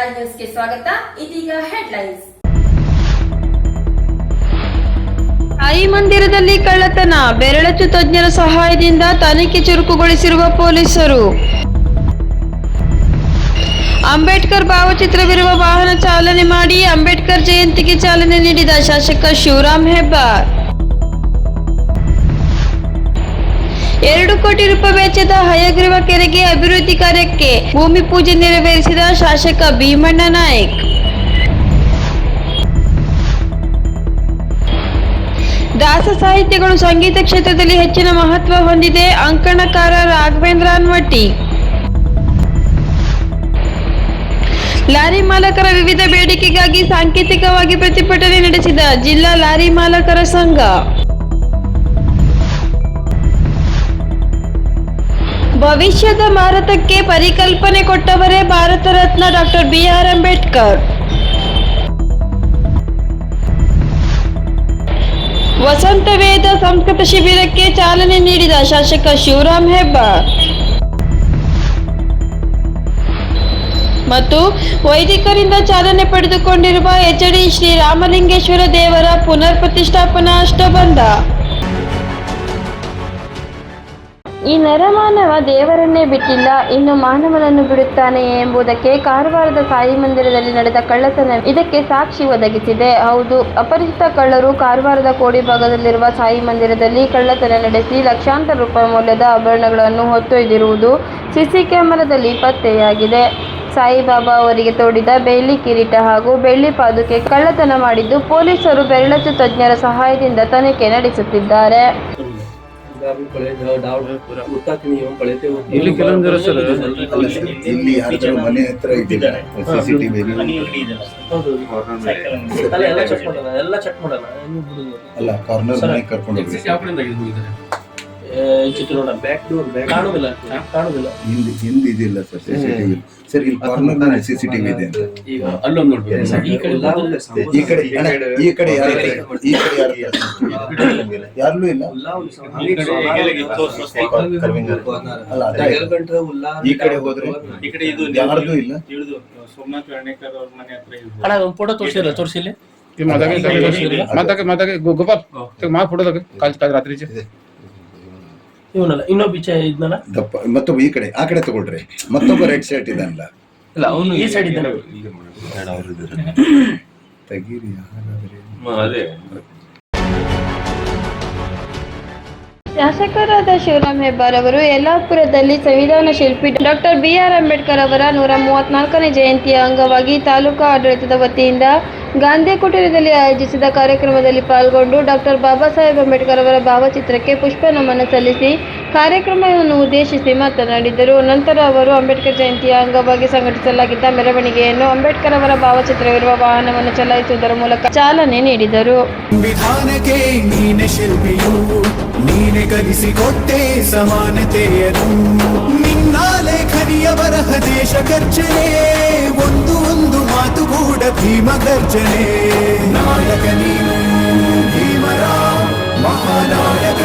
ರಾಜ್ ನ್ಯೂಸ್ಗೆ ಸ್ವಾಗತ. ಇದೀಗ ಹೆಡ್ಲೈನ್ಸ್ ಸಾಯಿ ಮಂದಿರದಲ್ಲಿ ಕಳ್ಳತನ. ಬೆರಳಚ್ಚು ತಜ್ಞರ ಸಹಾಯದಿಂದ ತನಿಖೆ ಚುರುಕುಗೊಳಿಸಿರುವ ಪೊಲೀಸರು. ಅಂಬೇಡ್ಕರ್ ಭಾವಚಿತ್ರವಿರುವ ವಾಹನ ಚಾಲನೆ ಮಾಡಿ ಅಂಬೇಡ್ಕರ್ ಜಯಂತಿಗೆ ಚಾಲನೆ ನೀಡಿದ ಶಾಸಕ ಶಿವರಾಮ್ ಹೆಬ್ಬಾರ್. ಎರಡು ಕೋಟಿ ರೂಪಾಯಿ ವೆಚ್ಚದ ಹಯಗ್ರೀವ ಕೆರೆಗೆ ಅಭಿವೃದ್ಧಿ ಕಾರ್ಯಕ್ಕೆ ಭೂಮಿ ಪೂಜೆ ನೆರವೇರಿಸಿದ ಶಾಸಕ ಭೀಮಣ್ಣ ನಾಯಕ್. ದಾಸ ಸಾಹಿತ್ಯಗಳು ಸಂಗೀತ ಕ್ಷೇತ್ರದಲ್ಲಿ ಹೆಚ್ಚಿನ ಮಹತ್ವ ಹೊಂದಿದೆ, ಅಂಕಣಕಾರ ರಾಘವೇಂದ್ರ ಅನ್ವಟ್ಟಿ ಲಾರಿ ಮಾಲಕರ ವಿವಿಧ ಬೇಡಿಕೆಗಾಗಿ ಸಾಂಕೇತಿಕವಾಗಿ ಪ್ರತಿಭಟನೆ ನಡೆಸಿದ ಜಿಲ್ಲಾ ಲಾರಿ ಮಾಲಕರ ಸಂಘ. ಭವಿಷ್ಯದ ಭಾರತಕ್ಕೆ ಪರಿಕಲ್ಪನೆ ಕೊಟ್ಟವರೇ Bharat Ratna doctor B R Ambedkar. ವಸಂತ ವೇದ ಸಂಸ್ಕೃತ ಶಿಬಿರಕ್ಕೆ ಚಾಲನೆ ನೀಡಿದ ಶಾಸಕ ಶಿವರಾಮ್ ಹೆಬ್ಬಾರ್ ಮತ್ತು ವೈದಿಕರಿಂದ ಚಾಲನೆ ಪಡೆದುಕೊಂಡಿರುವ ಎಚ್ಡಿ ಶ್ರೀ ರಾಮಲಿಂಗೇಶ್ವರ ದೇವರ ಪುನರ್ ಪ್ರತಿಷ್ಠಾಪನಾ ಅಷ್ಟಬಂಧ. ಈ ನರಮಾನವ ದೇವರನ್ನೇ ಬಿಟ್ಟಿಲ್ಲ, ಇನ್ನು ಮಾನವನನ್ನು ಬಿಡುತ್ತಾನೆ ಎಂಬುದಕ್ಕೆ ಕಾರವಾರದ ಸಾಯಿ ಮಂದಿರದಲ್ಲಿ ನಡೆದ ಕಳ್ಳತನ ಇದಕ್ಕೆ ಸಾಕ್ಷಿ ಒದಗಿಸಿದೆ. ಹೌದು, ಅಪರಿಚಿತ ಕಳ್ಳರು ಕಾರವಾರದ ಕೋಡಿ ಭಾಗದಲ್ಲಿರುವ ಸಾಯಿ ಮಂದಿರದಲ್ಲಿ ಕಳ್ಳತನ ನಡೆಸಿ ಲಕ್ಷಾಂತರ ರೂಪಾಯಿ ಮೌಲ್ಯದ ಆಭರಣಗಳನ್ನು ಹೊತ್ತೊಯ್ದಿರುವುದು ಸಿಸಿ ಕ್ಯಾಮೆರಾದಲ್ಲಿ ಪತ್ತೆಯಾಗಿದೆ. ಸಾಯಿಬಾಬಾ ಅವರಿಗೆ ತೋಡಿದ ಬೆಳ್ಳಿ ಕಿರೀಟ ಹಾಗೂ ಬೆಳ್ಳಿ ಪಾದುಕೆ ಕಳ್ಳತನ ಮಾಡಿದ್ದು ಪೊಲೀಸರು ಬೆರಳಚ್ಚು ತಜ್ಞರ ಸಹಾಯದಿಂದ ತನಿಖೆ ನಡೆಸುತ್ತಿದ್ದಾರೆ. ದಾವಿ ಇಲ್ಲಿ ಕೆಲವೊಂದಿರ ಸರ್ ಇಲ್ಲಿ ಯಾರ ಮನೆ ಹತ್ರ ಇದ್ದಾರೆ? ಹೌದು. ಎಲ್ಲ ಚೆಕ್ ಎಲ್ಲ ಚೆಕ್ ಅಲ್ಲ ಕಾರ್ನರ್ ಮನೆ ಕರ್ಕೊಂಡು ಏ, ಚಿತ್ರ ನೋಡ ಬ್ಯಾಕ್ ಡೋರ್ ಹಿಂದೆ ಹಿಂದೆ ಇದಿಲ್ಲ ಸರ್ ಸಿಸಿಟಿವಿ ಸರ್ ಇಲ್ಲಿ ಕಾರ್ನರ್ನಲ್ಲಿ ಸಿಸಿಟಿವಿ ಇದೆ ಅಂತ. ಈಗ ಅಲ್ಲೊಂದು ನೋಡ್ಬೇಕು. ಈ ಕಡೆ ಲಾವುಲ್ಲ ಅಷ್ಟೇ. ಈ ಕಡೆ ಈ ಕಡೆ ಈ ಕಡೆ ಯಾರ ಹತ್ರ? ಯಾರ್ಲೂ ಇಲ್ಲ. ಲಾವುಲ್ಲ ಸರ್. ಈ ಕಡೆ ಎಲೆಗೆ ಅಲ್ಲ ಅದೇ. ಉಲ್ಲಾ ಈ ಹೋದ್ರೆ ಈ ಕಡೆ ಇದು ಯಾರ್ದು ಇಲ್ಲ. ಇಳಿದು ಸೋಮನಾಥ್ ಅರ್ಣೇಕರ್ ಅವ್ರ ಮನೆ ಹತ್ರ ಇದು. ಅಣ್ಣ ಒಂದು ಫೋಟೋ ತೋರಿಸಿಲ್ಲ ತೋರಿಸಿಲ್ಲ ಮಾತಾಗೆ ಮಾತಾಗೆ ಗೋಪಾಲ್ ಮಾ ಫೋಟೋ ಕಾಲ್ ರಾತ್ರಿಚೆ ಇವನಲ್ಲ ಇನ್ನೊಬ್ಬ ಈಚೆ ಇದ್ನಲ್ಲ? ದಪ್ಪ ಮತ್ತೊಬ್ಬ ಈ ಕಡೆ ಆ ಕಡೆ ತಗೊಳ್ರಿ. ಮತ್ತೊಬ್ಬ ರೆಡ್ ಶರ್ಟ್ ಇದ್ದಾನಲ್ಲ. ಇಲ್ಲ ಅವನು ಈ ಸೈಡ್ ಇದ್ದಾನೆ. ತೆಗೀರಿ ಅದೇ. ಶಾಸಕರಾದ ಶಿವರಾಮ್ ಹೆಬ್ಬಾರ್ ಅವರು ಯಲ್ಲಾಪುರದಲ್ಲಿ ಸಂವಿಧಾನ ಶಿಲ್ಪಿ ಡಾಕ್ಟರ್ ಬಿ ಆರ್ ಅಂಬೇಡ್ಕರ್ ಅವರ ನೂರ ಮೂವತ್ನಾಲ್ಕನೇ ಜಯಂತಿಯ ಅಂಗವಾಗಿ ತಾಲೂಕಾ ಆಡಳಿತದ ವತಿಯಿಂದ ಗಾಂಧಿ ಕುಟೀರದಲ್ಲಿ ಆಯೋಜಿಸಿದ ಕಾರ್ಯಕ್ರಮದಲ್ಲಿ ಪಾಲ್ಗೊಂಡು ಡಾಕ್ಟರ್ ಬಾಬಾ ಸಾಹೇಬ್ ಅಂಬೇಡ್ಕರ್ ಅವರ ಭಾವಚಿತ್ರಕ್ಕೆ ಪುಷ್ಪ ನಮನ ಸಲ್ಲಿಸಿ ಕಾರ್ಯಕ್ರಮವನ್ನು ಉದ್ದೇಶಿಸಿ ಮಾತನಾಡಿದರು. ನಂತರ ಅವರು ಅಂಬೇಡ್ಕರ್ ಜಯಂತಿಯ ಅಂಗವಾಗಿ ಸಂಘಟಿಸಲಾಗಿದ್ದ ಮೆರವಣಿಗೆಯನ್ನು ಅಂಬೇಡ್ಕರ್ ಅವರ ಭಾವಚಿತ್ರವಿರುವ ವಾಹನವನ್ನು ಚಲಾಯಿಸುವುದರ ಮೂಲಕ ಚಾಲನೆ ನೀಡಿದರು. ಸಮಾನತೆಯನ್ನು ಒಂದು ಒಂದು ಮಾತು ಕೂಡ ಭೀಮ ಗರ್ಜನೆ ನಾಯಕ ನೀನು ಭೀಮರ ಮಹಾನಾಯಕ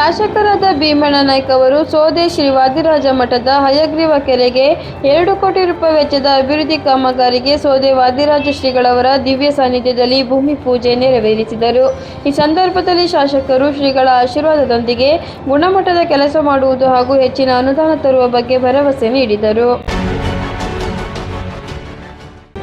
ಶಾಸಕರಾದ ಭೀಮಣ್ಣ ನಾಯ್ಕ ಅವರು ಸೋದೆ ಶ್ರೀ ವಾದಿರಾಜ ಮಠದ ಹಯಗ್ರೀವ ಕೆರೆಗೆ ಎರಡು ಕೋಟಿ ರೂಪಾಯಿ ವೆಚ್ಚದ ಅಭಿವೃದ್ಧಿ ಕಾಮಗಾರಿಗೆ ಸೋದೆ ವಾದಿರಾಜ ಶ್ರೀಗಳವರ ದಿವ್ಯ ಸಾನ್ನಿಧ್ಯದಲ್ಲಿ ಭೂಮಿ ಪೂಜೆ ನೆರವೇರಿಸಿದರು. ಈ ಸಂದರ್ಭದಲ್ಲಿ ಶಾಸಕರು ಶ್ರೀಗಳ ಆಶೀರ್ವಾದದೊಂದಿಗೆ ಗುಣಮಟ್ಟದ ಕೆಲಸ ಮಾಡುವುದು ಹಾಗೂ ಹೆಚ್ಚಿನ ಅನುದಾನ ತರುವ ಬಗ್ಗೆ ಭರವಸೆ ನೀಡಿದರು.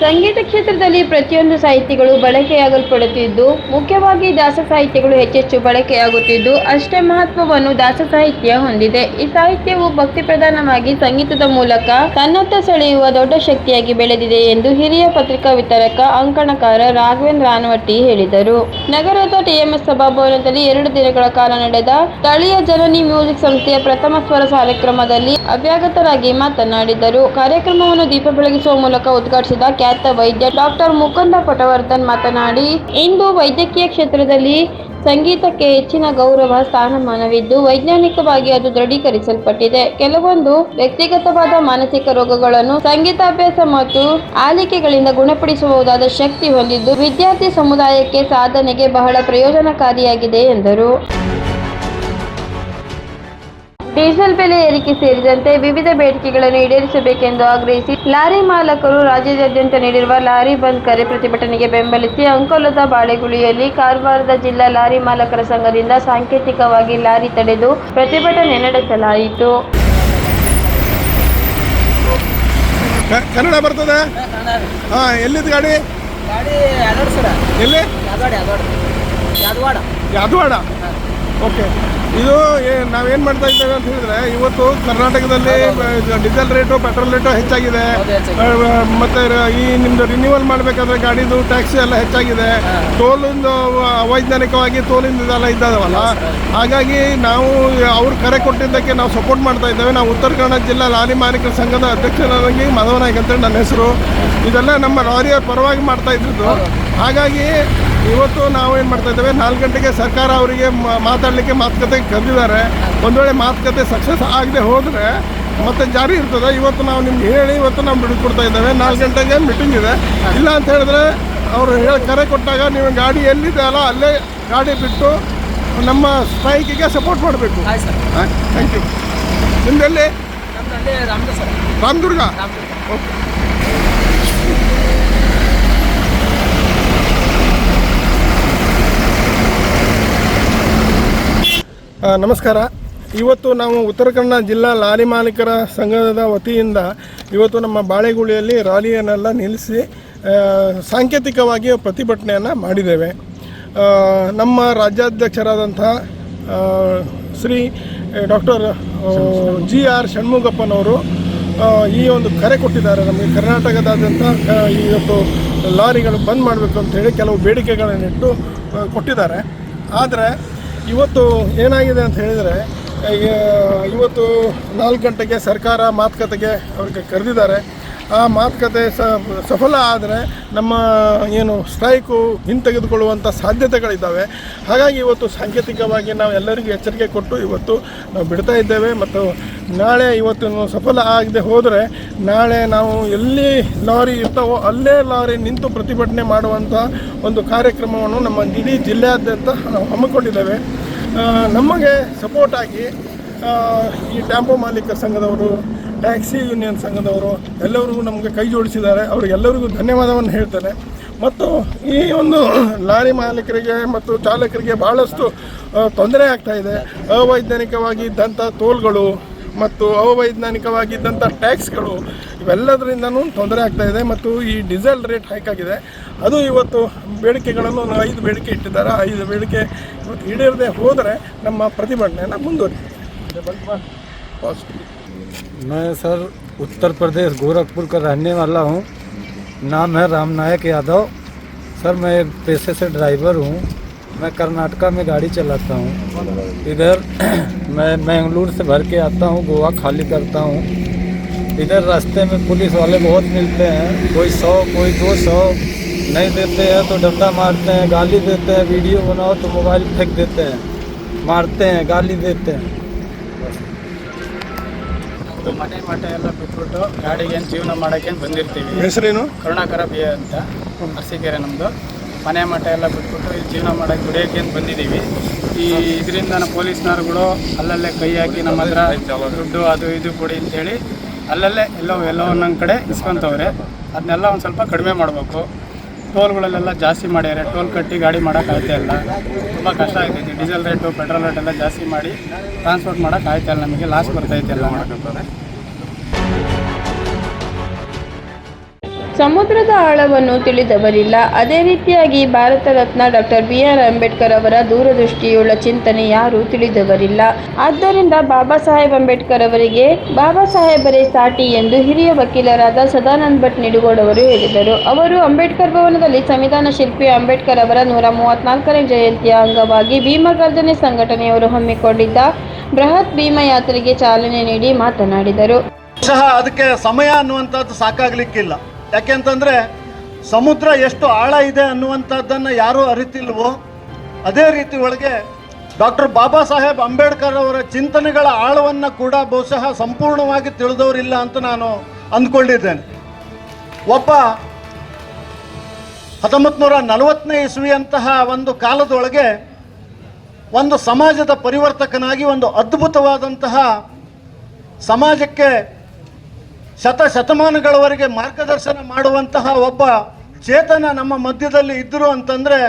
ಸಂಗೀತ ಕ್ಷೇತ್ರದಲ್ಲಿ ಪ್ರತಿಯೊಂದು ಸಾಹಿತ್ಯಗಳು ಬಳಕೆಯಾಗಲ್ಪಡುತ್ತಿದ್ದು, ಮುಖ್ಯವಾಗಿ ದಾಸ ಸಾಹಿತ್ಯಗಳು ಹೆಚ್ಚೆಚ್ಚು ಬಳಕೆಯಾಗುತ್ತಿದ್ದು, ಅಷ್ಟೇ ಮಹತ್ವವನ್ನು ದಾಸ ಸಾಹಿತ್ಯ ಹೊಂದಿದೆ. ಈ ಸಾಹಿತ್ಯವು ಭಕ್ತಿ ಪ್ರಧಾನವಾಗಿ ಸಂಗೀತದ ಮೂಲಕ ತನ್ನತ್ತ ಸೆಳೆಯುವ ದೊಡ್ಡ ಶಕ್ತಿಯಾಗಿ ಬೆಳೆದಿದೆ ಎಂದು ಹಿರಿಯ ಪತ್ರಿಕಾ ವಿತರಕ ಅಂಕಣಕಾರ ರಾಘವೇಂದ್ರ ಆನವಟ್ಟಿ ಹೇಳಿದರು. ನಗರದ ಟಿಎಂಎಸ್ ಸಭಾಭವನದಲ್ಲಿ ಎರಡು ದಿನಗಳ ಕಾಲ ನಡೆದ ಸ್ಥಳೀಯ ಜನನಿ ಮ್ಯೂಸಿಕ್ ಸಂಸ್ಥೆಯ ಪ್ರಥಮ ಸ್ವರ ಕಾರ್ಯಕ್ರಮದಲ್ಲಿ ಅಭ್ಯಾಗತರಾಗಿ ಮಾತನಾಡಿದರು. ಕಾರ್ಯಕ್ರಮವನ್ನು ದೀಪ ಬೆಳಗಿಸುವ ಮೂಲಕ ಉದ್ಘಾಟಿಸಿದ ಖ್ಯಾತ ವೈದ್ಯ ಡಾಕ್ಟರ್ ಮುಕುಂದ ಪಟವರ್ಧನ್ ಮಾತನಾಡಿ, ಇಂದು ವೈದ್ಯಕೀಯ ಕ್ಷೇತ್ರದಲ್ಲಿ ಸಂಗೀತಕ್ಕೆ ಹೆಚ್ಚಿನ ಗೌರವ ಸ್ಥಾನಮಾನವಿದ್ದು ವೈಜ್ಞಾನಿಕವಾಗಿ ಅದು ದೃಢೀಕರಿಸಲ್ಪಟ್ಟಿದೆ. ಕೆಲವೊಂದು ವ್ಯಕ್ತಿಗತವಾದ ಮಾನಸಿಕ ರೋಗಗಳನ್ನು ಸಂಗೀತಾಭ್ಯಾಸ ಮತ್ತು ಆಲಿಕೆಗಳಿಂದ ಗುಣಪಡಿಸಬಹುದಾದ ಶಕ್ತಿ ಹೊಂದಿದ್ದು ವಿದ್ಯಾರ್ಥಿ ಸಮುದಾಯಕ್ಕೆ ಸಾಧನೆಗೆ ಬಹಳ ಪ್ರಯೋಜನಕಾರಿಯಾಗಿದೆ ಎಂದರು. ಡೀಸೆಲ್ ಬೆಲೆ ಏರಿಕೆ ಸೇರಿದಂತೆ ವಿವಿಧ ಬೇಡಿಕೆಗಳನ್ನು ಈಡೇರಿಸಬೇಕೆಂದು ಆಗ್ರಹಿಸಿ ಲಾರಿ ಮಾಲಕರು ರಾಜ್ಯಾದ್ಯಂತ ನೀಡಿರುವ ಲಾರಿ ಬಂದ್ ಕರೆ ಪ್ರತಿಭಟನೆಗೆ ಬೆಂಬಲಿಸಿ ಅಂಕೋಲದ ಬಾಳೆಗುಳಿಯಲ್ಲಿ ಕಾರವಾರದ ಜಿಲ್ಲಾ ಲಾರಿ ಮಾಲಕರ ಸಂಘದಿಂದ ಸಾಂಕೇತಿಕವಾಗಿ ಲಾರಿ ತಡೆದು ಪ್ರತಿಭಟನೆ ನಡೆಸಲಾಯಿತು. ಕನ್ನಡ ಬರ್ತದೆ? ಹಾ ಎಲ್ಲಿದ್ದು ಗಾಡಿ? ಗಾಡಿ ಎಲ್ಲಿ? ಯಾದವಾಡ ಯಾದವಾಡ. ಯಾದವಾಡ. ಯಾದವಾಡ? ಓಕೆ. ಇದು ನಾವೇನ್ ಮಾಡ್ತಾ ಇದ್ದೇವೆ ಅಂತ ಹೇಳಿದ್ರೆ ಇವತ್ತು ಕರ್ನಾಟಕದಲ್ಲಿ ಡೀಸೆಲ್ ರೇಟು ಪೆಟ್ರೋಲ್ ರೇಟು ಹೆಚ್ಚಾಗಿದೆ. ಮತ್ತೆ ಈ ನಿಮ್ದು ರಿನ್ಯೂವಲ್ ಮಾಡ್ಬೇಕಾದ್ರೆ ಗಾಡಿದು ಟ್ಯಾಕ್ಸ್ ಎಲ್ಲ ಹೆಚ್ಚಾಗಿದೆ. ಟೋಲಿಂದು ಅವೈಜ್ಞಾನಿಕವಾಗಿ ಟೋಲಿಂದ ಇದೆಲ್ಲ ಇದ್ದಾವಲ್ಲ ಹಾಗಾಗಿ ನಾವು ಅವ್ರು ಕರೆ ಕೊಟ್ಟಿದ್ದಕ್ಕೆ ನಾವು ಸಪೋರ್ಟ್ ಮಾಡ್ತಾ ಇದ್ದೇವೆ. ನಾವು ಉತ್ತರ ಕನ್ನಡ ಜಿಲ್ಲಾ ಲಾರಿ ಮಾಲೀಕರ ಸಂಘದ ಅಧ್ಯಕ್ಷರಾಗಿ ಮಾಧವನಾಯ್ಕ ಅಂತೇಳಿ ನನ್ನ ಹೆಸರು. ಇದೆಲ್ಲ ನಮ್ಮ ಲಾರಿಯ ಪರವಾಗಿ ಮಾಡ್ತಾ ಇದ್ದಿದ್ದು. ಹಾಗಾಗಿ ಇವತ್ತು ನಾವು ಏನು ಮಾಡ್ತಾ ಇದ್ದೇವೆ? ನಾಲ್ಕು ಗಂಟೆಗೆ ಸರ್ಕಾರ ಅವರಿಗೆ ಮಾತಾಡಲಿಕ್ಕೆ ಮಾತುಕತೆ ಕರೆದಿದ್ದಾರೆ. ಒಂದು ವೇಳೆ ಮಾತುಕತೆ ಸಕ್ಸಸ್ ಆಗದೆ ಹೋದರೆ ಮತ್ತೆ ಜಾರಿ ಇರ್ತದೆ. ಇವತ್ತು ನಾವು ನಿಮ್ಗೆ ಹೇಳಿ ಇವತ್ತು ನಾವು ಬಿಡಿಸ್ಕೊಡ್ತಾ ಇದ್ದೇವೆ. ನಾಲ್ಕು ಗಂಟೆಗೆ ಮೀಟಿಂಗ್ ಇದೆ. ಇಲ್ಲ ಅಂತ ಹೇಳಿದ್ರೆ ಅವರು ಹೇಳಿ ಕರೆ ಕೊಟ್ಟಾಗ ನೀವು ಗಾಡಿ ಎಲ್ಲಿದೆ ಅಲ್ಲ ಅಲ್ಲೇ ಗಾಡಿ ಬಿಟ್ಟು ನಮ್ಮ ಸ್ಟ್ರೈಕಿಗೆ ಸಪೋರ್ಟ್ ಮಾಡಬೇಕು. ಥ್ಯಾಂಕ್ ಯು ನಿಮ್ಮಲ್ಲಿ ರಾಮದುರ್ಗ ಓಕೆ ನಮಸ್ಕಾರ. ಇವತ್ತು ನಾವು ಉತ್ತರ ಕನ್ನಡ ಜಿಲ್ಲಾ ಲಾರಿ ಮಾಲೀಕರ ಸಂಘದ ವತಿಯಿಂದ ಇವತ್ತು ನಮ್ಮ ಬಾಳೆಗುಳಿಯಲ್ಲಿ ರ್ಯಾಲಿಯನ್ನೆಲ್ಲ ನಿಲ್ಲಿಸಿ ಸಾಂಕೇತಿಕವಾಗಿ ಪ್ರತಿಭಟನೆಯನ್ನು ಮಾಡಿದ್ದೇವೆ. ನಮ್ಮ ರಾಜ್ಯಾಧ್ಯಕ್ಷರಾದಂಥ ಶ್ರೀ ಡಾಕ್ಟರ್ ಜಿ ಆರ್ ಷಣ್ಮುಗಪ್ಪನವರು ಈ ಒಂದು ಕರೆ ಕೊಟ್ಟಿದ್ದಾರೆ. ನಮಗೆ ಕರ್ನಾಟಕದಾದ್ಯಂತ ಈ ಒಂದು ಲಾರಿಗಳು ಬಂದ್ ಮಾಡಬೇಕು ಅಂತ ಹೇಳಿ ಕೆಲವು ಬೇಡಿಕೆಗಳನ್ನಿಟ್ಟು ಕೊಟ್ಟಿದ್ದಾರೆ. ಆದರೆ ಇವತ್ತು ಏನಾಗಿದೆ ಅಂತ ಹೇಳಿದರೆ ಇವತ್ತು ನಾಲ್ಕು ಗಂಟೆಗೆ ಸರ್ಕಾರ ಮಾತುಕತೆಗೆ ಅವ್ರಿಗೆ ಕರೆದಿದ್ದಾರೆ. ಆ ಮಾತುಕತೆ ಸಫಲ ಆದರೆ ನಮ್ಮ ಏನು ಸ್ಟ್ರೈಕು ಹಿಂತೆಗೆದುಕೊಳ್ಳುವಂಥ ಸಾಧ್ಯತೆಗಳಿದ್ದಾವೆ. ಹಾಗಾಗಿ ಇವತ್ತು ಸಾಂಕೇತಿಕವಾಗಿ ನಾವು ಎಲ್ಲರಿಗೂ ಎಚ್ಚರಿಕೆ ಕೊಟ್ಟು ಇವತ್ತು ನಾವು ಬಿಡ್ತಾ ಇದ್ದೇವೆ. ಮತ್ತು ನಾಳೆ ಇವತ್ತು ಸಫಲ ಆಗದೆ ಹೋದರೆ ನಾಳೆ ನಾವು ಎಲ್ಲಿ ಲಾರಿ ಇರ್ತಾವೋ ಅಲ್ಲೇ ಲಾರಿ ನಿಂತು ಪ್ರತಿಭಟನೆ ಮಾಡುವಂಥ ಒಂದು ಕಾರ್ಯಕ್ರಮವನ್ನು ನಮ್ಮ ಇಡೀ ಜಿಲ್ಲೆಯಾದ್ಯಂತ ನಾವು ಹಮ್ಮಿಕೊಂಡಿದ್ದೇವೆ. ನಮಗೆ ಸಪೋರ್ಟ್ ಆಗಿ ಈ ಟ್ಯಾಂಪೋ ಮಾಲೀಕರ ಸಂಘದವರು, ಟ್ಯಾಕ್ಸಿ ಯೂನಿಯನ್ ಸಂಘದವರು ಎಲ್ಲರಿಗೂ ನಮಗೆ ಕೈ ಜೋಡಿಸಿದ್ದಾರೆ. ಅವರಿಗೆಲ್ಲರಿಗೂ ಧನ್ಯವಾದವನ್ನು ಹೇಳ್ತೇನೆ. ಮತ್ತು ಈ ಒಂದು ಲಾರಿ ಮಾಲೀಕರಿಗೆ ಮತ್ತು ಚಾಲಕರಿಗೆ ಭಾಳಷ್ಟು ತೊಂದರೆ ಆಗ್ತಾ ಇದೆ. ಅವೈಜ್ಞಾನಿಕವಾಗಿ ಇದ್ದಂಥ ಟೋಲ್ಗಳು ಮತ್ತು ಅವೈಜ್ಞಾನಿಕವಾಗಿದ್ದಂಥ ಟ್ಯಾಕ್ಸ್ಗಳು ಇವೆಲ್ಲದರಿಂದನೂ ತೊಂದರೆ ಆಗ್ತಾ ಇದೆ ಮತ್ತು ಈ ಡೀಸೆಲ್ ರೇಟ್ ಹೈಕ್ ಆಗಿದೆ. ಅದು ಇವತ್ತು ಬೇಡಿಕೆಗಳನ್ನು ಐದು ಬೇಡಿಕೆ ಇಟ್ಟಿದ್ದಾರೆ. ಐದು ಬೇಡಿಕೆ ಇವತ್ತು ಈಡೇರದೆ ಹೋದರೆ ನಮ್ಮ ಪ್ರತಿಭಟನೆಯನ್ನು ಮುಂದುವರಿತೀವಿ मैं सर उत्तर प्रदेश गोरखपुर का रहने वाला हूँ। नाम है राम नायक यादव। सर, मैं एक पेशे से ड्राइवर हूँ। मैं कर्नाटका में गाड़ी चलाता हूँ। इधर मैं बेंगलुरु से भर के आता हूँ, गोवा खाली करता हूँ। इधर रास्ते में पुलिस वाले बहुत मिलते हैं। कोई सौ, कोई दो सौ नहीं देते हैं तो डंडा मारते हैं, गाली देते हैं, वीडियो बनाओ तो मोबाइल फेंक देते हैं। मारते हैं, गाली देते हैं। ಇದು ಮನೆ ಮಠ ಎಲ್ಲ ಬಿಟ್ಬಿಟ್ಟು ಗಾಡಿಗೆ ಜೀವನ ಮಾಡೋಕ್ಕೆ ಬಂದಿರ್ತೀವಿ. ಹೆಸರೇನು? ಕರುಣಾಕರ ಬಿ ಅಂತ ಅರಸಿಕೆರೆ ನಮ್ಮದು ಮನೆ ಮಠ ಎಲ್ಲ ಬಿಟ್ಬಿಟ್ಟು ಇಲ್ಲಿ ಜೀವನ ಮಾಡೋಕ್ಕೆ ದುಡಿಯೋಕ್ಕೆ ಅಂತ ಬಂದಿದ್ದೀವಿ ಈ ಇದರಿಂದ ನಮ್ಮ ಪೊಲೀಸ್ನವ್ರುಗಳು ಅಲ್ಲಲ್ಲೇ ಕೈ ಹಾಕಿ ನಮ್ಮ ಹತ್ರ ದುಡ್ಡು ಅದು ಇದು ಕೊಡಿ ಅಂತೇಳಿ ಅಲ್ಲಲ್ಲೇ ಎಲ್ಲೋ ಎಲ್ಲೋ ಒಂದೊಂದು ಕಡೆ ಇಸ್ಕೊಂತವ್ರೆ. ಅದನ್ನೆಲ್ಲ ಒಂದು ಸ್ವಲ್ಪ ಕಡಿಮೆ ಮಾಡಬೇಕು. ಟೋಲ್ಗಳಲ್ಲೆಲ್ಲ ಜಾಸ್ತಿ ಮಾಡ್ಯಾರೆ ಟೋಲ್ ಕಟ್ಟಿ ಗಾಡಿ ಮಾಡೋಕ್ಕಾಗ್ತಾ ಇಲ್ಲ. ತುಂಬ ಕಷ್ಟ ಆಗ್ತೈತಿ ಡೀಸೆಲ್ ರೇಟು, ಪೆಟ್ರೋಲ್ ರೇಟ್ ಎಲ್ಲ ಜಾಸ್ತಿ ಮಾಡಿ, ಟ್ರಾನ್ಸ್ಪೋರ್ಟ್ ಮಾಡೋಕೆ ಆಯ್ತಾ ಇಲ್ಲ. ನಮಗೆ ಲಾಸ್ ಬರ್ತೈತೆ ಎಲ್ಲ. ಸಮುದ್ರದ ಆಳವನ್ನು ತಿಳಿದವರಿಲ್ಲ. ಅದೇ ರೀತಿಯಾಗಿ Bharat Ratna doctor B R Ambedkar ಅವರ ದೂರದೃಷ್ಟಿಯುಳ್ಳ ಚಿಂತನೆ ಯಾರೂ ತಿಳಿದವರಿಲ್ಲ. ಆದ್ದರಿಂದ ಬಾಬಾ ಸಾಹೇಬ್ ಅಂಬೇಡ್ಕರ್ ಅವರಿಗೆ, ಬಾಬಾ ಸಾಹೇಬರೇ ಸಾಟಿ ಎಂದು ಹಿರಿಯ ವಕೀಲರಾದ ಸದಾನಂದ ಭಟ್ ನಿಡುಗೋಡ್ ಅವರು ಹೇಳಿದರು. ಅವರು ಅಂಬೇಡ್ಕರ್ ಭವನದಲ್ಲಿ ಸಂವಿಧಾನ ಶಿಲ್ಪಿ ಅಂಬೇಡ್ಕರ್ ಅವರ ನೂರ ಮೂವತ್ನಾಲ್ಕನೇ ಜಯಂತಿಯ ಅಂಗವಾಗಿ ಭೀಮಗರ್ಜನೆ ಸಂಘಟನೆಯವರು ಹಮ್ಮಿಕೊಂಡಿದ್ದ ಬೃಹತ್ ಭೀಮ ಯಾತ್ರೆಗೆ ಚಾಲನೆ ನೀಡಿ ಮಾತನಾಡಿದರು. ಸಹ ಅದಕ್ಕೆ ಸಮಯ ಅನ್ನುವಂಥದ್ದು ಸಾಕಾಗ್ಲಿಕ್ಕಿಲ್ಲ. ಯಾಕೆಂತಂದ್ರೆ ಸಮುದ್ರ ಎಷ್ಟು ಆಳ ಇದೆ ಅನ್ನುವಂಥದ್ದನ್ನು ಯಾರೂ ಅರಿತಿಲ್ವೋ, ಅದೇ ರೀತಿ ಒಳಗೆ ಡಾಕ್ಟರ್ ಬಾಬಾ ಸಾಹೇಬ್ ಅಂಬೇಡ್ಕರ್ ಅವರ ಚಿಂತನೆಗಳ ಆಳವನ್ನು ಕೂಡ ಬಹುಶಃ ಸಂಪೂರ್ಣವಾಗಿ ತಿಳಿದವರಿಲ್ಲ ಅಂತ ನಾನು ಅಂದ್ಕೊಂಡಿದ್ದೇನೆ. ಒಬ್ಬ ಹತ್ತೊಂಬತ್ತು ನೂರ ನಲವತ್ತನೇ ಇಸ್ವಿಯಂತಹ ಒಂದು ಕಾಲದೊಳಗೆ ಒಂದು ಸಮಾಜದ ಪರಿವರ್ತಕನಾಗಿ, ಒಂದು ಅದ್ಭುತವಾದಂತಹ ಸಮಾಜಕ್ಕೆ ಶತ ಶತಮಾನಗಳವರೆಗೆ ಮಾರ್ಗದರ್ಶನ ಮಾಡುವಂತಹ ಒಬ್ಬ ಚೇತನ ನಮ್ಮ ಮಧ್ಯದಲ್ಲಿ ಇದ್ದರು ಅಂತಂದರೆ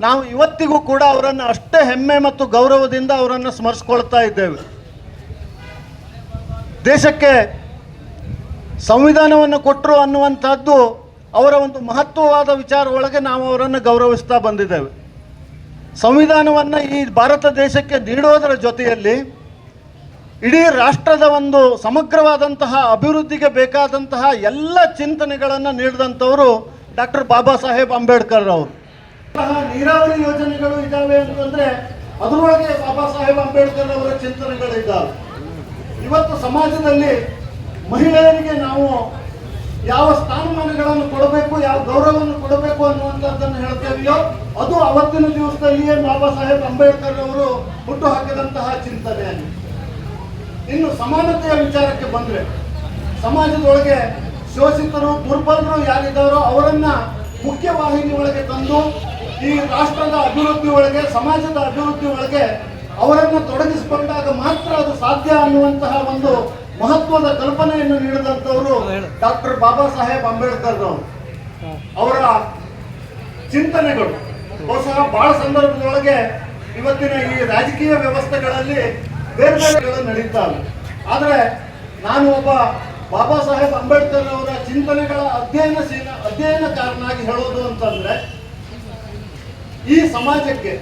ನಾವು ಇವತ್ತಿಗೂ ಕೂಡ ಅವರನ್ನು ಅಷ್ಟೇ ಹೆಮ್ಮೆ ಮತ್ತು ಗೌರವದಿಂದ ಅವರನ್ನು ಸ್ಮರಿಸ್ಕೊಳ್ತಾ ಇದ್ದೇವೆ. ದೇಶಕ್ಕೆ ಸಂವಿಧಾನವನ್ನು ಕೊಟ್ಟರು ಅನ್ನುವಂಥದ್ದು ಅವರ ಒಂದು ಮಹತ್ವವಾದ ವಿಚಾರ ಒಳಗೆ ನಾವು ಅವರನ್ನು ಗೌರವಿಸ್ತಾ ಬಂದಿದ್ದೇವೆ. ಸಂವಿಧಾನವನ್ನು ಈ ಭಾರತ ದೇಶಕ್ಕೆ ನೀಡೋದರ ಜೊತೆಯಲ್ಲಿ ಇಡೀ ರಾಷ್ಟ್ರದ ಒಂದು ಸಮಗ್ರವಾದಂತಹ ಅಭಿವೃದ್ಧಿಗೆ ಬೇಕಾದಂತಹ ಎಲ್ಲ ಚಿಂತನೆಗಳನ್ನು ನೀಡಿದಂಥವರು ಡಾಕ್ಟರ್ ಬಾಬಾ ಸಾಹೇಬ್ ಅಂಬೇಡ್ಕರ್ ಅವರು. ನೀರಾವರಿ ಯೋಜನೆಗಳು ಇದ್ದಾವೆ ಅಂತಂದ್ರೆ ಅದರೊಳಗೆ ಬಾಬಾ ಸಾಹೇಬ್ ಅಂಬೇಡ್ಕರ್ ಅವರ ಚಿಂತನೆಗಳಿದ್ದಾವೆ. ಇವತ್ತು ಸಮಾಜದಲ್ಲಿ ಮಹಿಳೆಯರಿಗೆ ನಾವು ಯಾವ ಸ್ಥಾನಮಾನಗಳನ್ನು ಕೊಡಬೇಕು, ಯಾವ ಗೌರವವನ್ನು ಕೊಡಬೇಕು ಅನ್ನುವಂಥದ್ದನ್ನು ಹೇಳ್ತೇವೆಯೋ, ಅದು ಅವತ್ತಿನ ದಿವಸದಲ್ಲಿಯೇ ಬಾಬಾ ಸಾಹೇಬ್ ಅಂಬೇಡ್ಕರ್ ಅವರು ಹುಟ್ಟು ಹಾಕಿದಂತಹ ಚಿಂತನೆಯಾಗಿದೆ ಇನ್ನು ಸಮಾನತೆಯ ವಿಚಾರಕ್ಕೆ ಬಂದ್ರೆ ಸಮಾಜದೊಳಗೆ ಶೋಷಿತರು, ದುರ್ಬಲರು ಯಾರಿದ್ದಾರೋ ಅವರನ್ನ ಮುಖ್ಯವಾಹಿನಿ ಒಳಗೆ ತಂದು ಈ ರಾಷ್ಟ್ರದ ಅಭಿವೃದ್ಧಿ ಒಳಗೆ, ಸಮಾಜದ ಅಭಿವೃದ್ಧಿ ಒಳಗೆ ಅವರನ್ನು ತೊಡಗಿಸಿಕೊಂಡಾಗ ಮಾತ್ರ ಅದು ಸಾಧ್ಯ ಅನ್ನುವಂತಹ ಒಂದು ಮಹತ್ವದ ಕಲ್ಪನೆಯನ್ನು ನೀಡಿದಂಥವರು ಡಾಕ್ಟರ್ ಬಾಬಾ ಸಾಹೇಬ್ ಅಂಬೇಡ್ಕರ್ ಅವರು ಅವರ ಚಿಂತನೆಗಳು. ಬಹುಶಃ ಬಹಳ ಸಂದರ್ಭದೊಳಗೆ ಇವತ್ತಿನ ಈ ರಾಜಕೀಯ ವ್ಯವಸ್ಥೆಗಳಲ್ಲಿ ಬೇರೆ ಬೇರೆ ನಡೀತಾ ಇಲ್ಲ ಆದರೆ ನಾನು ಒಬ್ಬ ಬಾಬಾ ಸಾಹೇಬ್ ಅಂಬೇಡ್ಕರ್ ಅವರ ಚಿಂತನೆಗಳ ಅಧ್ಯಯನಶೀಲ ಅಧ್ಯಯನಕಾರನಾಗಿ ಹೇಳೋದು ಅಂತಂದ್ರೆ, ಈ ಸಮಾಜಕ್ಕೆ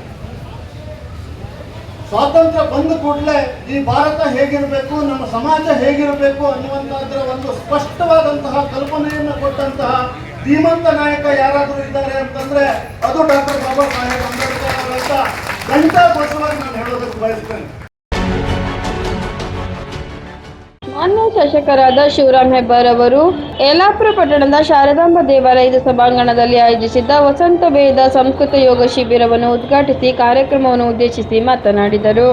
ಸ್ವಾತಂತ್ರ್ಯ ಬಂದ ಕೂಡಲೇ ಈ ಭಾರತ ಹೇಗಿರಬೇಕು, ನಮ್ಮ ಸಮಾಜ ಹೇಗಿರಬೇಕು ಅನ್ನುವಂತಹದ್ರ ಒಂದು ಸ್ಪಷ್ಟವಾದಂತಹ ಕಲ್ಪನೆಯನ್ನು ಕೊಟ್ಟಂತಹ ಧೀಮಂತ ನಾಯಕ ಯಾರಾದರೂ ಇದ್ದಾರೆ ಅಂತಂದ್ರೆ ಅದು ಡಾಕ್ಟರ್ ಬಾಬಾ ಸಾಹೇಬ್ ಅಂಬೇಡ್ಕರ್ ಅವರಂತ ಘಂಟಾಘೋಷವಾಗಿ ನಾನು ಹೇಳೋದಕ್ಕೆ ಬಯಸ್ತೇನೆ. ಮಾನ್ಯ ಶಾಸಕರಾದ ಶಿವರಾಮ್ ಹೆಬ್ಬಾರ್ ಅವರು, ಯಲಾಪುರ ಪಟ್ಟಣದ ಶಾರದಾಂಬ ದೇವಾಲಯದ ಸಭಾಂಗಣದಲ್ಲಿ ಆಯೋಜಿಸಿದ್ದ ವಸಂತ ವೇದ ಸಂಸ್ಕೃತ ಯೋಗ ಶಿಬಿರವನ್ನು ಉದ್ಘಾಟಿಸಿ ಕಾರ್ಯಕ್ರಮವನ್ನು ಉದ್ದೇಶಿಸಿ ಮಾತನಾಡಿದರು.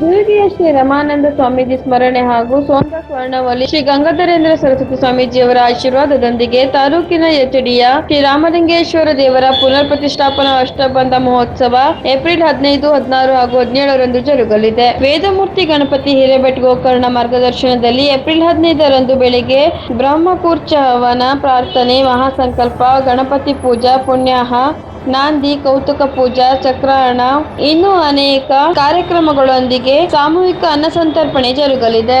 ಬೀಳಿಗೆಯ ಶ್ರೀ ರಮಾನಂದ ಸ್ವಾಮೀಜಿ ಸ್ಮರಣೆ ಹಾಗೂ ಸೋಂದ ಸ್ವರ್ಣವಲಿ ಶ್ರೀ ಗಂಗಾಧರೇಂದ್ರ ಸರಸ್ವತಿ ಸ್ವಾಮೀಜಿಯವರ ಆಶೀರ್ವಾದದೊಂದಿಗೆ ತಾಲೂಕಿನ ಎಚಡಿಯ ಶ್ರೀ ರಾಮಲಿಂಗೇಶ್ವರ ದೇವರ ಪುನರ್ ಪ್ರತಿಷ್ಠಾಪನಾ ಅಷ್ಟಬಂಧ ಮಹೋತ್ಸವ ಏಪ್ರಿಲ್ ಹದಿನೈದು, ಹದಿನಾರು ಹಾಗೂ ಹದಿನೇಳರಂದು ಜರುಗಲಿದೆ. ವೇದಮೂರ್ತಿ ಗಣಪತಿ ಹಿರೇಬೆಟ್ ಗೋಕರ್ಣ ಮಾರ್ಗದರ್ಶನದಲ್ಲಿ ಏಪ್ರಿಲ್ ಹದಿನೈದರಂದು ಬೆಳಿಗ್ಗೆ ಬ್ರಹ್ಮಕೂರ್ಚ ಹವನ ಪ್ರಾರ್ಥನೆ, ಮಹಾಸಂಕಲ್ಪ, ಗಣಪತಿ ಪೂಜಾ, ಪುಣ್ಯಾಹ ನಾಂದಿ ಕೌತುಕ ಪೂಜಾ ಚಕ್ರಾಯಣ ಇನ್ನೂ ಅನೇಕ ಕಾರ್ಯಕ್ರಮಗಳೊಂದಿಗೆ ಸಾಮೂಹಿಕ ಅನ್ನಸಂತರ್ಪಣೆ ಜರುಗಲಿದೆ.